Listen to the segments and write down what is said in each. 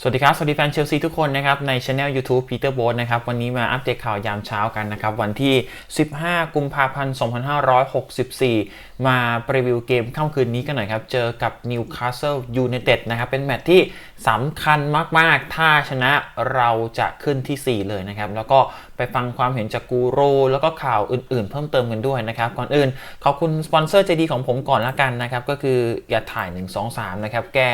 สวัสดีครับ สวัสดีแฟนเชลซีทุกคนนะครับ ในช anel YouTube Peter b o นะครับ วันนี้มาอัปเดตข่าวยามเช้ากันนะครับ วันที่ 15 กุมภาพันธ์ 2564 มารีวิวเกมค่ำคืนนี้กันหน่อยครับ เจอกับ Newcastle United นะครับ เป็นแมตช์ที่สำคัญมาก ๆ ถ้าชนะเราจะขึ้นที่ 4 เลยนะครับ แล้วก็ไปฟังความเห็นจากกูโรแล้วก็ข่าวอื่น ๆ เพิ่มเติมกันด้วยนะครับ ก่อนอื่นขอบคุณสปอนเซอร์ใจดีของผมก่อนละกันนะครับก็คืออย่าถ่าย 1 2 3นะครับแก้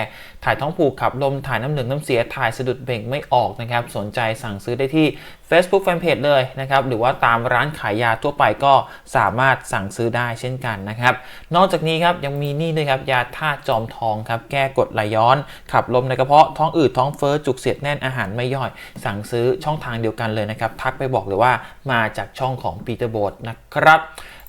ถ่ายท้องผูกขับลมถ่ายน้ำเหลืองน้ำเสียถ่ายสะดุดเบ่งไม่ออกนะครับ สนใจสั่งซื้อได้ที่ Facebook Fanpage เลยนะครับ หรือว่าตามร้านขายยาทั่วไปก็สามารถสั่งซื้อได้เช่นกันนะครับ นอกจากนี้ครับยังมีนี่ด้วยครับ ยาธาตุจอมทองครับ แก้กดไหลย้อน ขับลมในกระเพาะ ท้องอืด ท้องเฟ้อ จุกเสียดแน่นอาหารไม่ย่อย สั่งซื้อช่องทางเดียวกันเลยนะครับ ทักไปบอกเลยว่ามาจากช่องของปีเตอร์โบดนะครับ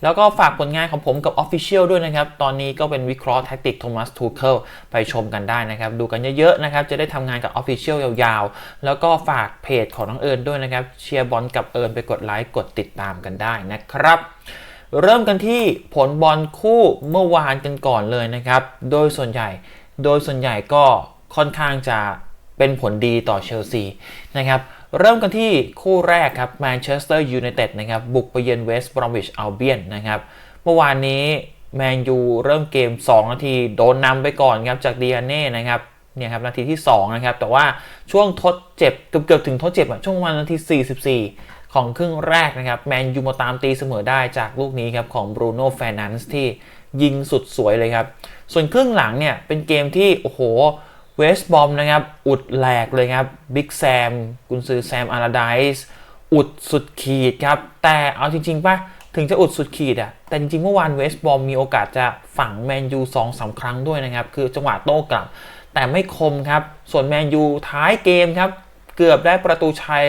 แล้วก็ฝากผลงานของผมกับ Official ด้วยนะครับ ตอนนี้ก็เป็นวิเคราะห์แท็กติกโทมัสทูเคิลไปชมกันได้นะครับ ดูกันเยอะๆนะครับ จะได้ทำงานกับ Official ยาวๆ แล้วก็ฝากเพจของน้องเอิญด้วยนะครับ เชียร์บอลกับเอิญไปกดไลค์กดติดตามกันได้นะครับเริ่มกันที่ผลบอลคู่เมื่อวานกันก่อนเลยนะครับ โดยส่วนใหญ่ โดยส่วนใหญ่ก็ค่อนข้างจะเป็นผลดีต่อเชลซีนะครับ เริ่มกันที่คู่แรกครับแมนเชสเตอร์ยูไนเต็ดนะครับบุกไปเยือนเวสต์บรอมวิชอัลเบียนนะครับเมื่อวานนี้แมนยูเริ่มเกม 2 นาที โดนนำไปก่อนครับจากเดีอาเน่นะครับเนี่ยครับนาทีที่ 2 นะครับ แต่ว่าช่วงทดเจ็บเกือบๆถึงทดเจ็บอะช่วงประมาณนาที 44 ของครึ่งแรกนะครับแมนยูมาตามตีเสมอได้จากลูกนี้ครับของบรูโน่แฟนันส์ที่ยิงสุดสวยเลยครับ ส่วนครึ่งหลังเนี่ยเป็นเกมที่ โอ้โห เวสต์บอมนะครับ อุดแหลกเลยครับบิ๊กแซมกุนซือแซมอาราไดส์อุดสุดขีดครับ แต่เอาจริงๆป่ะ ถึงจะอุดสุดขีดอะแต่จริงๆเมื่อวานเวสต์บอมมีโอกาสจะฝังแมนยูสองสาครั้งด้วยนะครับ คือจังหวะโต้กลับ แต่ไม่คมครับ ส่วนแมนยูท้ายเกมครับ เกือบได้ประตูชัย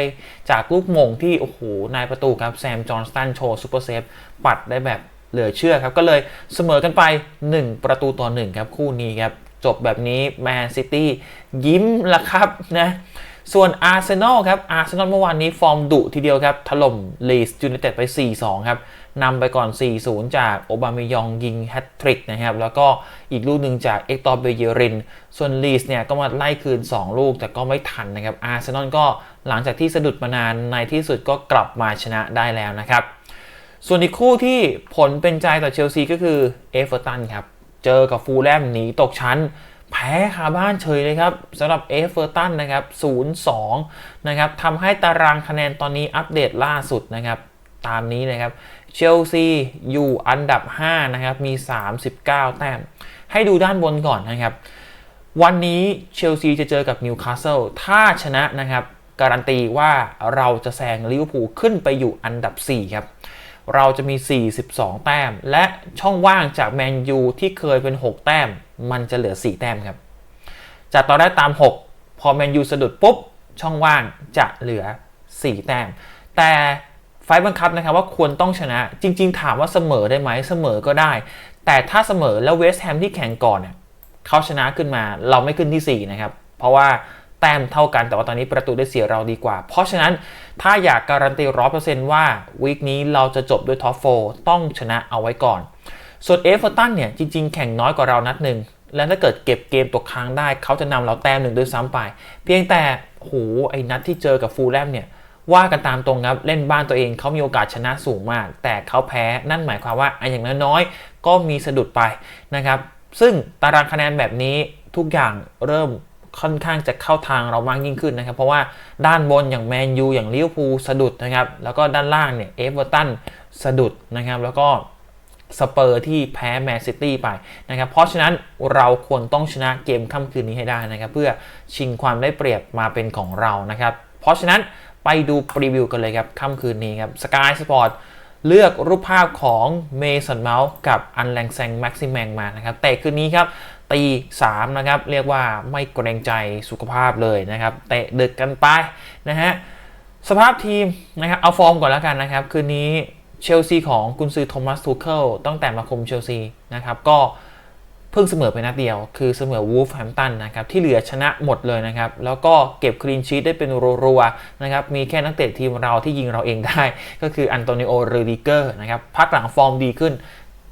จากลูกมงที่ โอ้โห นายประตูครับ แซมจอห์นสตันโชว์ซูเปอร์เซฟปัดได้แบบเหลือเชื่อครับ ก็เลยเสมอกันไป 1 ประตูต่อ1ครับคู่นี้ครับ จบแบบนี้แมนซิตี้ยิ้มละครับนะส่วนอาร์เซนอลครับอาร์เซนอลเมื่อวานนี้ฟอร์มดุทีเดียวครับ ถล่มลีสยูไนเต็ดไป 4-2 ครับนำไปก่อน 4-0 จากโอบามยองยิงแฮตทริกนะครับ แล้วก็อีกลูกหนึ่งจากเอ็กตอร์เบเยริน ส่วนลีสเนี่ยก็มาไล่คืน 2 ลูกแต่ก็ไม่ทันนะครับอาร์เซนอลก็หลังจากที่สะดุดมานานในที่สุดก็กลับมาชนะได้แล้วนะครับ ส่วนอีกคู่ที่ผลเป็นใจต่อเชลซีก็คือเอเวอร์ตันครับ เจอกับฟูลแลมหนีตกชั้น แพ้คาบ้านเฉยเลยครับสำหรับเอฟเวอร์ตันนะครับ 0-2 นะครับทำให้ตารางคะแนนตอนนี้อัปเดตล่าสุดนะครับตามนี้นะครับเชลซีอยู่อันดับ 5 นะครับ มี 39 แต้ม ให้ดูด้านบนก่อนนะครับ วันนี้เชลซีจะเจอกับนิวคาสเซิลถ้าชนะนะครับ การันตีว่าเราจะแซงลิเวอร์พูลขึ้นไปอยู่อันดับ 4 ครับ เราจะมี 42 แต้ม และช่องว่างจากแมนยูที่เคยเป็น 6 แต้ม มันจะเหลือ 4 แต้มครับ จากตอนแรกตาม 6 พอแมนยูสะดุดปุ๊บ ช่องว่างจะเหลือ 4 แต้ม แต่ไฟล์บังคับนะครับว่าควรต้องชนะ จริง ๆ ถามว่าเสมอได้ไหมเสมอก็ได้ แต่ถ้าเสมอแล้วเวสต์แฮมที่แข่งก่อนเนี่ยเขาชนะขึ้นมา เราไม่ขึ้นที่ 4 นะครับ เพราะว่า แต้มเท่ากัน แต่ว่าตอนนี้ประตูได้เสียเราดีกว่า เพราะฉะนั้นถ้าอยากการันตีร้อยเปอร์เซนต์ว่าวีคนี้เราจะจบด้วยท็อปโฟต้องชนะเอาไว้ก่อน ส่วนเอฟเวอร์ตันเนี่ยจริง ๆ แข่งน้อยกว่าเรานัดหนึ่งและถ้าเกิดเก็บเกมตกค้างได้ เขาจะนำเราแต้มหนึ่งด้วยซ้ำไป เพียงแต่โหไอ้นัดที่เจอกับฟูลแลมเนี่ยว่ากันตามตรงครับเล่นบ้านตัวเองเขามีโอกาสชนะสูงมาก แต่เขาแพ้นั่นหมายความว่าอย่างน้อยๆก็มีสะดุดไปนะครับซึ่งตารางคะแนนแบบนี้ทุกอย่างเริ่ม ค่อนข้างจะเข้าทางเรามากยิ่งขึ้นนะครับ เพราะว่าด้านบนอย่างแมนยูอย่างลิเวอร์พูลสะดุดนะครับ แล้วก็ด้านล่างเนี่ยเอเวอร์ตันสะดุดนะครับ แล้วก็สเปอร์ที่แพ้แมนซิตี้ไปนะครับ เพราะฉะนั้นเราควรต้องชนะเกมค่ำคืนนี้ให้ได้นะครับ เพื่อชิงความได้เปรียบมาเป็นของเรานะครับ เพราะฉะนั้นไปดูปรีวิวกันเลยครับค่ำคืนนี้ครับ Sky Sport เลือกรูปภาพของเมสันเมาส์กับอันแรงแซงแม็กซิแมงมานะครับ แต่คืนนี้ครับ ตี3นะครับ เรียกว่าไม่เกรงใจสุขภาพเลยนะครับ เตะดึกกันไปนะฮะ สภาพทีมนะครับ เอาฟอร์มก่อนแล้วกันนะครับ คืนนี้เชลซีของกุนซือโทมัสทูเคิลตั้งแต่มาคุมเชลซีนะครับ ก็เพิ่งเสมอไปนัดเดียว คือเสมอวูฟแฮมตันนะครับ ที่เหลือชนะหมดเลยนะครับ แล้วก็เก็บคลีนชีตได้เป็นรัวๆนะครับ มีแค่นักเตะทีมเราที่ยิงเราเองได้ ก็คืออันโตนิโอเรดิเกอร์นะครับ พักหลังฟอร์มดีขึ้น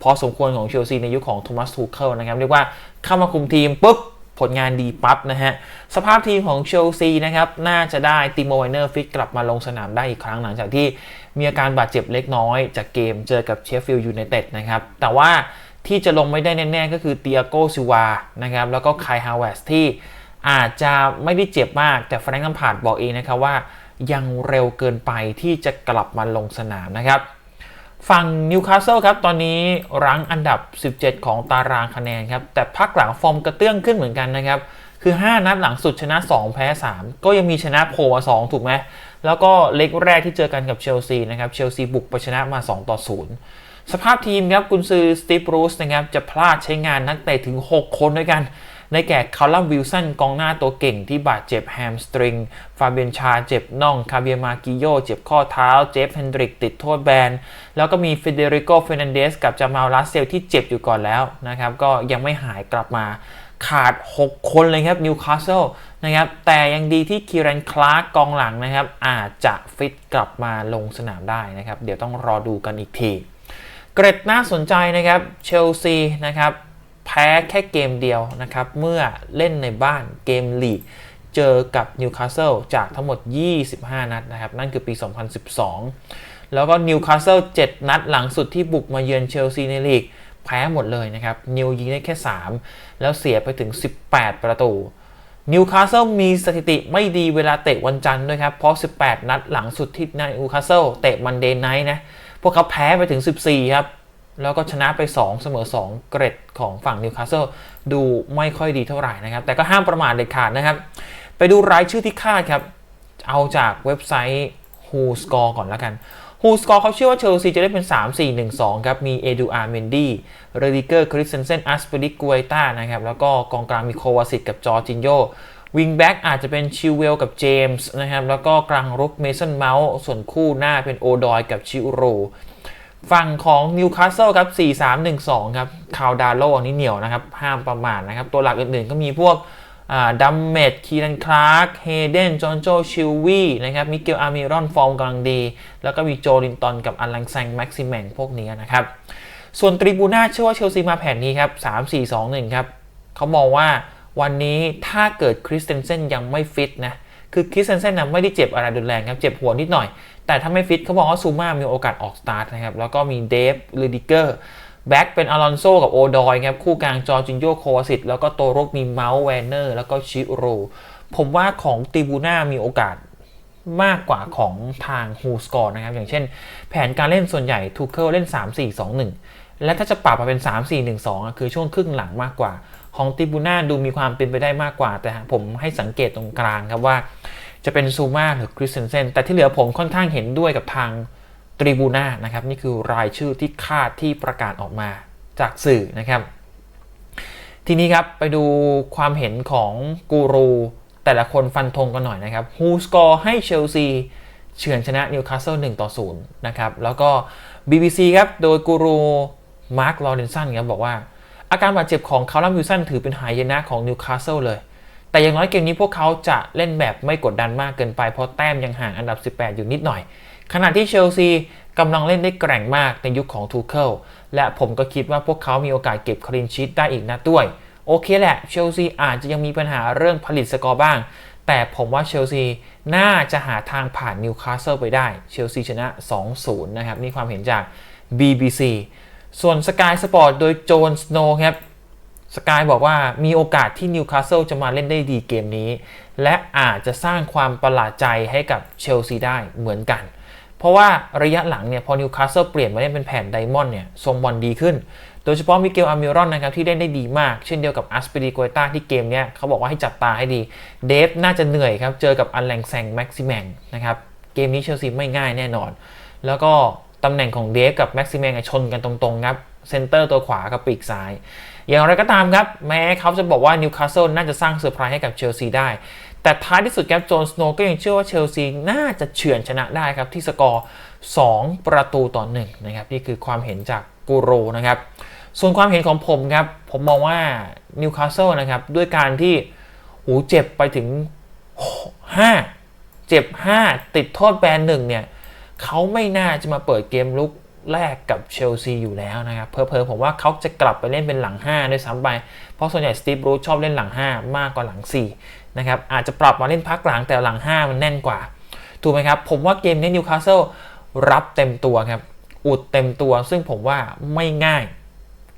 พอสมควรของเชลซีในยุคของโทมัสทูเคิลนะครับเรียกว่าเข้ามาคุมทีมปุ๊บผลงานดีปั๊บนะฮะ สภาพทีมของเชลซีนะครับ น่าจะได้ติโมไวเนอร์ฟิตกลับมาลงสนามได้อีกครั้งหลังจากที่มีอาการบาดเจ็บเล็กน้อย จากเกมเจอกับเชฟฟิลด์ยูไนเต็ดนะครับ แต่ว่าที่จะลงไม่ได้แน่ ๆ ก็คือเตียโกซิวานะครับ แล้วก็ไคฮาวเวสที่อาจจะไม่ได้เจ็บมาก แต่แฟรงค์ลัมพาร์ดบอกเองนะครับว่ายังเร็วเกินไปที่จะกลับมาลงสนามนะครับ ฝั่งนิวคาสเซิลครับ ตอนนี้รั้งอันดับ 17 ของตารางคะแนนครับ แต่พักหลังฟอร์มกระเตื้องขึ้นเหมือนกันนะครับ คือ 5 นัดหลังสุดชนะ 2 แพ้ 3 ก็ยังมีชนะโพมา 2 ถูกไหม แล้วก็เล็กแรกที่เจอกันกับเชลซีนะครับ เชลซีบุกไปชนะมา 2 ต่อ 0 สภาพทีมครับ กุนซือสตีฟรูสนะครับ จะพลาดใช้งานนักเตะถึง 6 คนด้วยกัน ในแก่คาร์ลัมวิลสันกองหน้าตัวเก่งที่บาดเจ็บแฮมสตริง ฟาเบียนชาเจ็บน่อง คาเบียมากิโยเจ็บข้อเท้า เจฟเฮนดริกติดโทษแบน แล้วก็มีเฟเดริโกเฟนันเดสกับจามาลลาเซลที่เจ็บอยู่ก่อนแล้วนะครับ ก็ยังไม่หายกลับมาขาด 6 คนเลยครับนิวคาสเซิลนะครับแต่ยังดีที่คีรันคลาร์กกองหลังนะครับ อาจจะฟิตกลับมาลงสนามได้นะครับ เดี๋ยวต้องรอดูกันอีกที เกร็ดน่าสนใจนะครับเชลซีนะครับ แพ้แค่เกมเดียวนะครับ เมื่อเล่นในบ้านเกมลีกเจอกับนิวคาสเซิลจากทั้งหมด 25 นัดนะครับ นั่นคือปี 2012 แล้วก็นิวคาสเซิล7นัดหลังสุดที่บุกมาเยือนเชลซีในลีก แพ้หมดเลยนะครับ นิวยิงได้แค่ 3 แล้วเสียไปถึง 18 ประตูนิวคาสเซิลมีสถิติไม่ดีเวลาเตะวันจันทร์ด้วยครับ เพราะ 18 นัดหลังสุดที่นิวคาสเซิลเตะมันเดย์ไนท์นะ พวกเขาแพ้ไปถึง 14 ครับ แล้วก็ชนะไป 2 เสมอ 2 เกรดของฝั่งนิวคาสเซิลดูไม่ค่อยดีเท่าไหร่นะครับ แต่ก็ห้ามประมาทเด็ดขาดนะครับ ไปดูรายชื่อที่คาดครับ เอาจากเว็บไซต์ Who Score ก่อนแล้วกัน Who Score เขาเชื่อว่าเชลซีจะได้เป็น 3-4-1-2 ครับ มีเอดูอาร์เมนดี้เรดิเกอร์คริสเซนเซนอัสเปริกกัวต้านะครับ แล้วก็กองกลางมีโควาสิตกับจอร์จินโยวิงแบ็กอาจจะเป็นชิวเวลกับเจมส์นะครับแล้วก็กลางรุกเมสันเมาส์ส่วนคู่หน้าเป็นโอดอยกับชิโร ฝั่งของนิวคาสเซิลครับ 4-3-1-2 ครับ คาวดาโลอันนี้เหนียวนะครับ ห้ามประมาทนะครับ ตัวหลักอื่นๆ ก็มีพวกดัมเมดคีรันคลาร์ก เฮเดน จอห์นโจ ชิลวีนะครับ มิเกล อาร์มิรอน ฟอร์มกำลังดี แล้วก็มีโจลินตันกับอัลลังแซง แม็กซิแมงพวกนี้นะครับ ส่วนตริบูน่าเชื่อว่าเชลซีมาแผนนี้ครับ 3-4-2-1 ครับเขามองว่าวันนี้ถ้าเกิดคริสเตนเซนยังไม่ฟิตนะ คือคริสเตนเซนนะไม่ได้เจ็บอะไรรุนแรงครับ เจ็บหัวนิดหน่อย แต่ถ้าไม่ฟิตเขาบอกว่าซูมามีโอกาสออกสตาร์ทนะครับ แล้วก็มีเดฟลูดิเกอร์แบ็กเป็นอลอนโซกับโอดอยครับ คู่กลางจอร์จินโยโควาสิตแล้วก็ตัวรุกมีเมาส์แวนเนอร์ แล้วก็ชิโรผมว่าของติบูน่ามีโอกาสมากกว่าของทางฮูสกอร์นะครับ อย่างเช่น แผนการเล่นส่วนใหญ่ทูเคิลเล่น 3-4-2-1 และถ้าจะปรับมาเป็น 3-4-1-2อะคือช่วงครึ่งหลังมากกว่า ของติบูน่าดูมีความเป็นไปได้มากกว่า แต่ผมให้สังเกตตรงกลางครับว่า จะเป็นซูมาหรือคริสเซนเซนแต่ที่เหลือผมค่อนข้างเห็นด้วยกับทางตริบูน่านะครับ นี่คือรายชื่อที่คาดที่ประกาศออกมาจากสื่อนะครับ ทีนี้ครับไปดูความเห็นของกูรูแต่ละคนฟันธงกันหน่อยนะครับฮูสกอร์ให้เชลซีเฉือนชนะนิวคาสเซิล1ต่อ0นะครับ แล้วก็ BBC ครับ โดยกูรูมาร์คลอเรนสันครับบอกว่า อาการบาดเจ็บของคาร์ลัมวิลสันถือเป็นหายนะของนิวคาสเซิลเลย แต่อย่างน้อยเกมนี้พวกเขาจะเล่นแบบไม่กดดันมากเกินไป เพราะแต้มยังห่างอันดับ 18 อยู่นิดหน่อย ขณะที่เชลซีกำลังเล่นได้แกร่งมากในยุคของทูเคิลและผมก็คิดว่าพวกเขามีโอกาสเก็บคลีนชีตได้อีกนัดด้วย โอเคแหละเชลซีอาจจะยังมีปัญหาเรื่องผลิตสกอร์บ้าง แต่ผมว่าเชลซีน่าจะหาทางผ่านนิวคาสเซิลไปได้เชลซีชนะ 2-0 นะครับนี่ความเห็นจาก BBC ส่วนสกายสปอร์ตโดยโจนสโนครับ สกายบอกว่ามีโอกาสที่นิวคาสเซิลจะมาเล่นได้ดีเกมนี้ และอาจจะสร้างความประหลาดใจให้กับเชลซีได้เหมือนกัน เพราะว่าระยะหลังเนี่ยพอนิวคาสเซิลเปลี่ยนมาเล่นเป็นแผ่นไดมอนด์เนี่ยทรงบอลดีขึ้น โดยเฉพาะมิเกลอามิรอนนะครับที่เล่นได้ดีมาก เช่นเดียวกับอัสเปริโกต้าที่เกมเนี้ยเขาบอกว่าให้จับตาให้ดี เดฟน่าจะเหนื่อยครับเจอกับอันแลงแซงแม็กซิแมงนะครับเกมนี้เชลซีไม่ง่ายแน่นอน แล้วก็ตำแหน่งของเดฟกับแม็กซิแมงชนกันตรงๆครับเซนเตอร์ตัวขวากับปีกซ้าย อย่างไรก็ตามครับ แม้เขาจะบอกว่านิวคาสเซิลน่าจะสร้างเซอร์ไพรส์ให้กับเชลซีได้ แต่ท้ายที่สุดครับโจนสโนก็ยังเชื่อว่าเชลซีน่าจะเฉือนชนะได้ครับที่สกอร์ 2 ประตูต่อ1นะครับนี่คือความเห็นจากกูโรนะครับส่วนความเห็นของผมครับ ผมมองว่านิวคาสเซิลนะครับด้วยการที่หูเจ็บไปถึง 5 เจ็บ 5 ติดโทษแบนหนึ่งเนี่ยเขาไม่น่าจะมาเปิดเกมลุก แรกกับเชลซีอยู่แล้วนะครับเพอๆผมว่าเขาจะกลับไปเล่นเป็นหลัง 5 ด้วยซ้ำไป เพราะส่วนใหญ่สตีฟรูชอบเล่นหลัง 5 มากกว่าหลัง4นะครับอาจจะปรับมาเล่นพักหลังแต่หลัง 5 มันแน่นกว่า ถูกไหมครับ ผมว่าเกมนี้นิวคาสเซิลรับเต็มตัวครับ อุดเต็มตัว ซึ่งผมว่าไม่ง่าย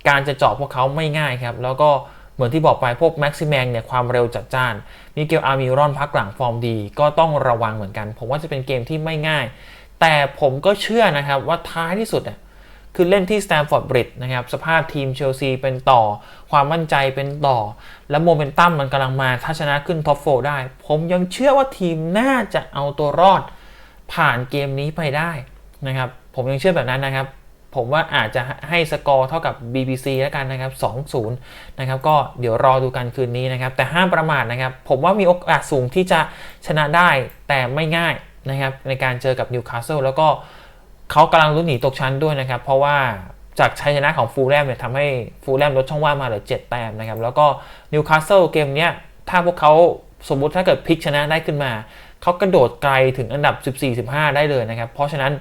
การจะเจาะพวกเขาไม่ง่ายครับ แล้วก็เหมือนที่บอกไปพวกแม็กซิแมงเนี่ยความเร็วจัดจ้านมิเกลอาร์มิรอนพักหลังฟอร์มดี ก็ต้องระวังเหมือนกัน ผมว่าจะเป็นเกมที่ไม่ง่าย แต่ผมก็เชื่อนะครับว่าท้ายที่สุดอะคือเล่นที่สแตมฟอร์ดบริดจ์นะครับ สภาพทีมเชลซีเป็นต่อ ความมั่นใจเป็นต่อ และโมเมนตัมมันกำลังมาถ้าชนะขึ้นท็อปโฟได้ ผมยังเชื่อว่าทีมน่าจะเอาตัวรอดผ่านเกมนี้ไปได้นะครับ ผมยังเชื่อแบบนั้นนะครับ ผมว่าอาจจะให้สกอร์เท่ากับ BBC แล้วกันนะครับ 2-0 นะครับ ก็เดี๋ยวรอดูกันคืนนี้นะครับ แต่ห้ามประมาทนะครับ ผมว่ามีโอกาสสูงที่จะชนะได้แต่ไม่ง่าย นะครับในการเจอกับนิวคาสเซิลแล้วก็เขากำลังลุ้นหนีตกชั้นด้วยนะครับ เพราะว่าจากชัยชนะของฟูลแลมเนี่ยทำให้ฟูลแลมลดช่องว่างมาเหลือ 7 แต้มนะครับ แล้วก็นิวคาสเซิลเกมเนี้ยถ้าพวกเขาสมมุติถ้าเกิดพลิกชนะได้ขึ้นมา เขากระโดดไกลถึงอันดับ 14-15 ได้เลยนะครับ เพราะฉะนั้น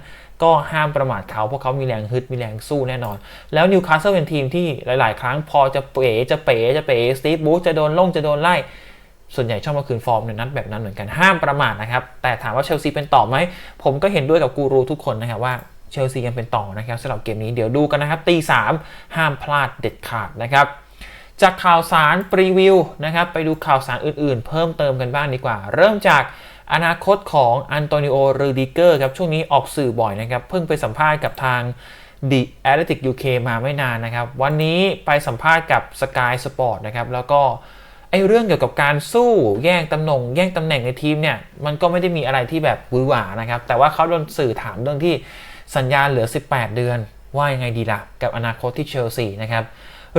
ก็ห้ามประมาทเขาเพราะเขามีแรงฮึดมีแรงสู้แน่นอน แล้วนิวคาสเซิลเป็นทีมที่หลาย ๆ ครั้งพอจะเป๋จะเป๋จะเป๋สตีฟบูธจะโดนล่งจะโดนไล่ ส่วนใหญ่ชอบมาคืนฟอร์มในนัดแบบนั้นเหมือนกันห้ามประมาทนะครับ แต่ถามว่าเชลซีเป็นต่อไหม ผมก็เห็นด้วยกับกูรูทุกคนนะครับว่าเชลซียังเป็นต่อนะครับสำหรับเกมนี้เดี๋ยวดูกันนะครับตีสามห้ามพลาดเด็ดขาดนะครับจากข่าวสารปรีวิวนะครับไปดูข่าวสารอื่นๆ เพิ่มเติมกันบ้างดีกว่า เริ่มจากอนาคตของอันโตนิโอรูดิเกอร์ครับช่วงนี้ออกสื่อบ่อยนะครับ เพิ่งไปสัมภาษณ์กับทาง The Athletic UK มาไม่นานนะครับ วันนี้ไปสัมภาษณ์กับ Sky Sport นะครับแล้วก็ อเรื่องเกี่ยวกับการสู้แย่งตำแหน่งแย่งตำแหน่งในทีมเนี่ยมันก็ไม่ได้มีอะไรที่แบบวือหวานะครับ แต่ว่าเขาโดนสื่อถามเรื่องที่สัญญาเหลือ 18 เดือน ว่ายังไงดีล่ะ กับอนาคตที่เชลซีนะครับ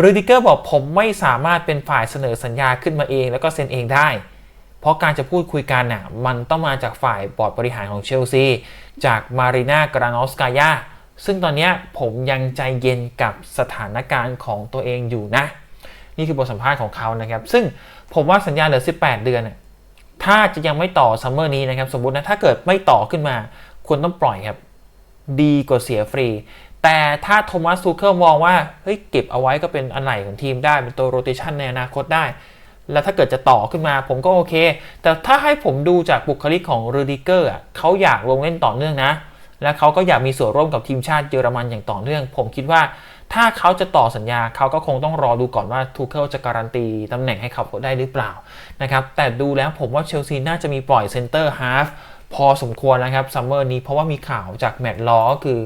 รูดิเกอร์บอกผมไม่สามารถเป็นฝ่ายเสนอสัญญาขึ้นมาเอง แล้วก็เซ็นเองได้ เพราะการจะพูดคุยกันน่ะมันต้องมาจากฝ่ายบอร์ดบริหารของเชลซีจากมารีนากรานอสกายาซึ่งตอนนี้ผมยังใจเย็นกับสถานการณ์ของตัวเองอยู่นะ นี่คือบทสัมภาษณ์ของเขานะครับ ซึ่งผมว่าสัญญาเหลือ 18 เดือนน่ะถ้าจะยังไม่ต่อซัมเมอร์นี้นะครับ สมมตินะ ถ้าเกิดไม่ต่อขึ้นมา ควรต้องปล่อยครับ ดีกว่าเสียฟรี แต่ถ้าโทมัสทูเคิลมองว่า เฮ้ย เก็บเอาไว้ก็เป็นอันไหนของทีมได้ เป็นตัวโรเตชันในอนาคตได้ แล้วถ้าเกิดจะต่อขึ้นมา ผมก็โอเค แต่ถ้าให้ผมดูจากบุคลิกของรูดิเกอร์อะเขาอยากลงเล่นต่อเนื่องนะ และเขาก็อยากมีส่วนร่วมกับทีมชาติเยอรมันอย่างต่อเนื่อง ผมคิดว่า ถ้าเขาจะต่อสัญญาเขาก็คงต้องรอดูก่อนว่าทูเคิลจะการันตีตำแหน่งให้เขาได้หรือเปล่านะครับแต่ดูแล้วผมว่าเชลซีน่าจะมีปล่อยเซนเตอร์ฮาฟพอสมควรนะครับซัมเมอร์นี้เพราะว่ามีข่าวจากแมตต์ลอกคือ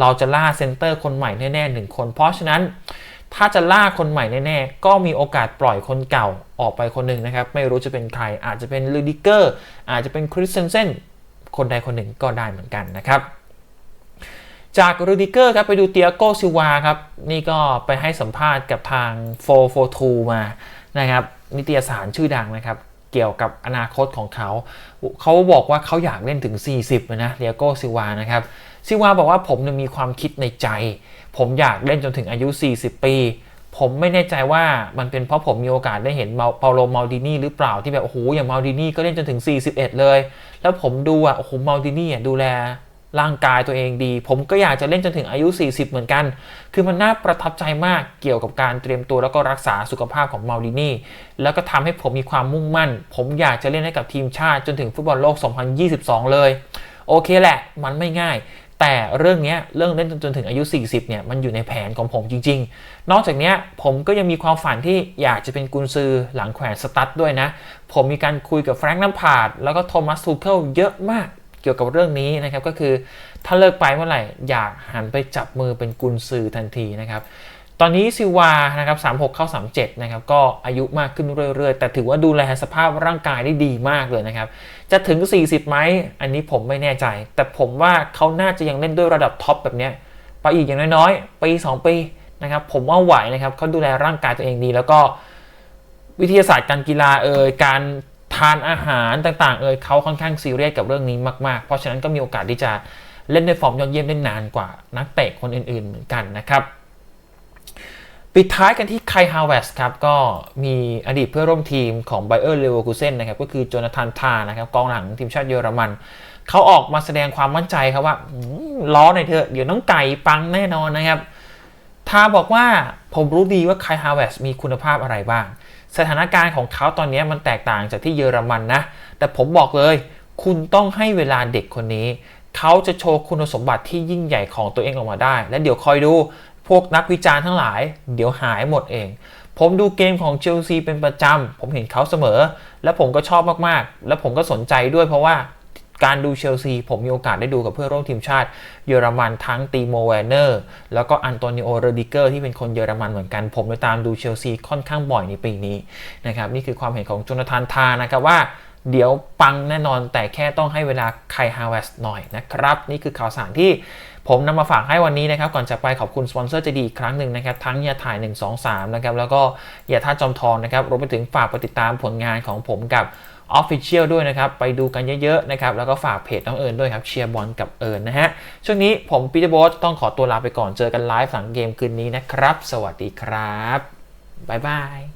เราจะล่าเซนเตอร์คนใหม่แน่ๆหนึ่งคน เพราะฉะนั้นถ้าจะล่าคนใหม่แน่ๆ ก็มีโอกาสปล่อยคนเก่าออกไปคนหนึ่งนะครับ ไม่รู้จะเป็นใคร อาจจะเป็นลูดิเกอร์ อาจจะเป็นคริสเซนเซนคนใดคนหนึ่งก็ได้เหมือนกันนะครับ จากรูดิเกอร์ครับไปดูเตียโกซิวาครับนี่ก็ไปให้สัมภาษณ์กับทาง 442 มานะครับนิตยสารชื่อดังนะครับ เกี่ยวกับอนาคตของเขา เขาบอกว่าเขาอยากเล่นถึง 40นะเตียโกซิวานะครับซิวาบอกว่าผมมีความคิดในใจ ผมอยากเล่นจนถึงอายุ 40 ปี ผมไม่แน่ใจว่ามันเป็นเพราะผมมีโอกาสได้เห็นเปาโลมาลดินี่หรือเปล่าที่แบบโอ้โหอย่างมาลดินี่ก็เล่นจนถึง 41 เลย แล้วผมดูอะโอ้โหมาลดินี่ดูแล ร่างกายตัวเองดี ผมก็อยากจะเล่นจนถึงอายุ 40 เหมือนกัน คือมันน่าประทับใจมากเกี่ยวกับการเตรียมตัวแล้วก็รักษาสุขภาพของมาลดินี่ แล้วก็ทำให้ผมมีความมุ่งมั่น ผมอยากจะเล่นให้กับทีมชาติจนถึงฟุตบอลโลก 2022 เลย โอเคแหละ มันไม่ง่าย แต่เรื่องนี้เรื่องเล่นจนถึงอายุ 40 เนี่ยมันอยู่ในแผนของผมจริง ๆ นอกจากนี้ผมก็ยังมีความฝันที่อยากจะเป็นกุนซือหลังแขวนสตั๊ดด้วยนะ ผมมีการคุยกับแฟรงค์น้ำพาดแล้วก็โทมัสทูเคิลเยอะมาก กี่ยวกับเรื่องนี้นะครับก็คือถ้าเลิกไปเมื่อไหร่อยากหันไปจับมือเป็นกุนซือทันทีนะครับตอนนี้ซิวานะครับ36เข้า 37 นะครับ ก็อายุมากขึ้นเรื่อยๆ แต่ถือว่าดูแลสภาพร่างกายได้ดีมากเลยนะครับ จะถึง 40ไหมอันนี้ผมไม่แน่ใจ แต่ผมว่าเขาน่าจะยังเล่นด้วยระดับท็อปแบบนี้ไปอีกอย่างน้อยๆ ปี 2 ปีนะครับ ผมว่าไหวนะครับเขาดูแลร่างกายตัวเองดี แล้วก็วิทยาศาสตร์การกีฬาเอ่ยการ ทานอาหารต่างๆ เอ่ยเขาค่อนข้างซีเรียสกับเรื่องนี้มากๆ เพราะฉะนั้นก็มีโอกาสที่จะเล่นในฟอร์มยอดเยี่ยมได้นานกว่านักเตะคนอื่นๆเหมือนกันนะครับ ปิดท้ายกันที่ไคฮาวเวสครับ ก็มีอดีตเพื่อนร่วมทีมของไบเออร์เลเวอร์คูเซนนะครับ ก็คือโจนาธานทานะครับกองหลังทีมชาติเยอรมัน เขาออกมาแสดงความมั่นใจครับว่าล้อหน่อยเถอะเดี๋ยวน้องไก่ปังแน่นอนนะครับทาบอกว่าผมรู้ดีว่าไคฮาวเวสมีคุณภาพอะไรบ้าง สถานการณ์ของเขาตอนนี้มันแตกต่างจากที่เยอรมันนะ แต่ผมบอกเลย คุณต้องให้เวลาเด็กคนนี้ เขาจะโชว์คุณสมบัติที่ยิ่งใหญ่ของตัวเองออกมาได้ และเดี๋ยวคอยดูพวกนักวิจารณ์ทั้งหลาย เดี๋ยวหายหมดเอง ผมดูเกมของเชลซีเป็นประจำ ผมเห็นเขาเสมอ และผมก็ชอบมากๆ และผมก็สนใจด้วยเพราะว่า การดูเชลซีผมมีโอกาสได้ดูกับเพื่อนร่วมทีมชาติเยอรมันทั้งตีโมแวนเนอร์ แล้วก็อันโตนิโอเรดิเกอร์ที่เป็นคนเยอรมันเหมือนกัน ผมไปตามดูเชลซีค่อนข้างบ่อยในปีนี้นะครับนี่คือความเห็นของโจนาธานทานะครับว่าเดี๋ยวปังแน่นอนแต่แค่ต้องให้เวลาไคฮาวเวสหน่อยนะครับ นี่คือข่าวสารที่ผมนำมาฝากให้วันนี้นะครับ ก่อนจะไปขอบคุณสปอนเซอร์ใจดีอีกครั้งหนึ่งนะครับ ทั้งยาถ่าย 123 นะครับ แล้วก็ยาท่าจอมทองนะครับรวมไปถึงฝากไปติดตามผลงานของผมกับ Official ด้วยนะครับ ไปดูกันเยอะๆนะครับ แล้วก็ฝากเพจน้องเอิญด้วยครับเชียร์บอลกับเอิญนะฮะ ช่วงนี้ผมปีเตอร์บอสต้องขอตัวลาไปก่อนเจอกันไลฟ์หลังเกมคืนนี้นะครับ สวัสดีครับบ๊ายบาย